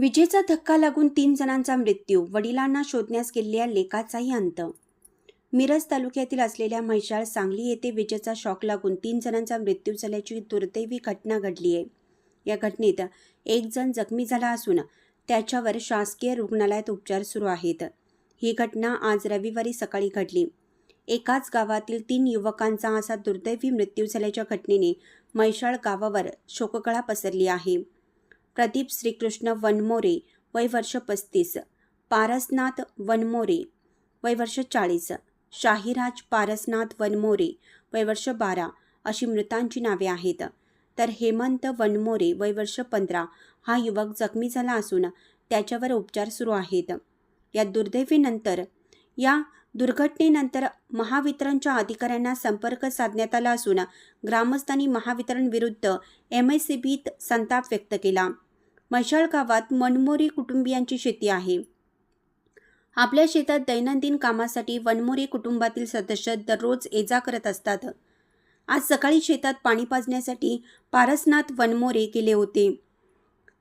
विजेचा धक्का लागून तीन जणांचा मृत्यू वडिलांना शोधण्यास गेलेल्या लेकाचाही अंत. मिरज तालुक्यातील असलेल्या म्हैसाळ सांगली येथे विजेचा शॉक लागून तीन जणांचा मृत्यू झाल्याची दुर्दैवी घटना घडली आहे. या घटनेत एक जण जखमी झाला असून त्याच्यावर शासकीय रुग्णालयात उपचार सुरू आहेत. ही घटना आज रविवारी सकाळी घडली. एकाच गावातील तीन युवकांचा असा दुर्दैवी मृत्यू झाल्याच्या घटनेने म्हैसाळ गावावर शोककळा पसरली आहे. प्रदीप श्रीकृष्ण वनमोरे वय वर्ष पस्तीस. पारसनाथ वनमोरे वय वर्ष चाळीस. शाहिराज पारसनाथ वनमोरे वय वर्ष बारा अशी मृतांची नावे आहेत. तर हेमंत वनमोरे वय वर्ष पंधरा हा युवक जखमी झाला असून त्याच्यावर उपचार सुरू आहेत. या दुर्दैवीनंतर या दुर्घटनेनंतर महावितरणच्या अधिकाऱ्यांना संपर्क साधण्यात आला असून ग्रामस्थांनी महावितरण विरुद्ध एम एस सी बीत संताप व्यक्त केला. मशाळ गावात मनमोरी कुटुंबियांची शेती आहे. आपल्या शेतात दैनंदिन कामासाठी वनमोरी कुटुंबातील सदस्य दररोज एजा करत असतात. आज सकाळी शेतात पाणी पाजण्यासाठी पारसनाथ वनमोरे गेले होते.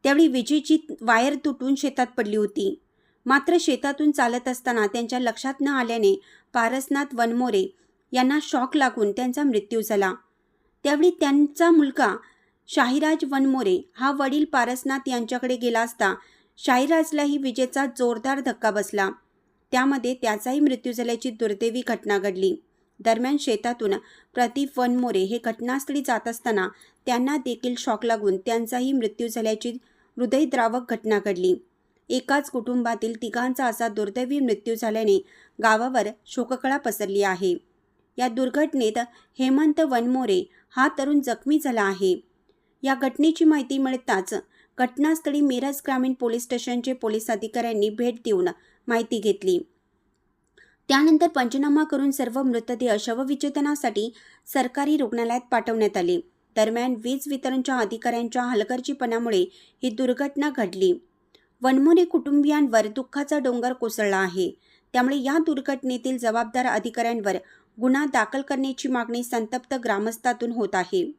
त्यावेळी विजेची वायर तुटून शेतात पडली होती. मात्र शेतातून चालत असताना त्यांच्या लक्षात न आल्याने पारसनाथ वनमोरे यांना शॉक लागून त्यांचा मृत्यू झाला. त्यावेळी त्यांचा मुलगा शाहिराज वनमोरे हा वडील पारसनाथ यांच्याकडे गेला असता शाहिराजलाही विजेचा जोरदार धक्का बसला. त्यामध्ये त्याचाही मृत्यू झाल्याची दुर्दैवी घटना घडली. दरम्यान शेतातून प्रदीप वनमोरे हे घटनास्थळी जात असताना त्यांना देखील शॉक लागून त्यांचाही मृत्यू झाल्याची हृदयद्रावक घटना घडली. एकाच कुटुंबातील तिघांचा असा दुर्दैवी मृत्यू झाल्याने गावावर शोककळा पसरली आहे. या दुर्घटनेत हेमंत वनमोरे हा तरुण जखमी झाला आहे. या घटनेची माहिती मिळताच घटनास्थळी मिरज ग्रामीण पोलीस स्टेशनचे पोलीस अधिकाऱ्यांनी भेट देऊन माहिती घेतली. त्यानंतर पंचनामा करून सर्व मृतदेह शवविच्छेदनासाठी सरकारी रुग्णालयात पाठवण्यात आले. दरम्यान वीज वितरणच्या अधिकाऱ्यांच्या हलगर्जीपणामुळे ही दुर्घटना घडली. वनमोरे कुटुंबियांवर दुःखाचा डोंगर कोसळला आहे. त्यामुळे या दुर्घटनेतील जबाबदार अधिकाऱ्यांवर गुन्हा दाखल करण्याची मागणी संतप्त ग्रामस्थातून होत आहे.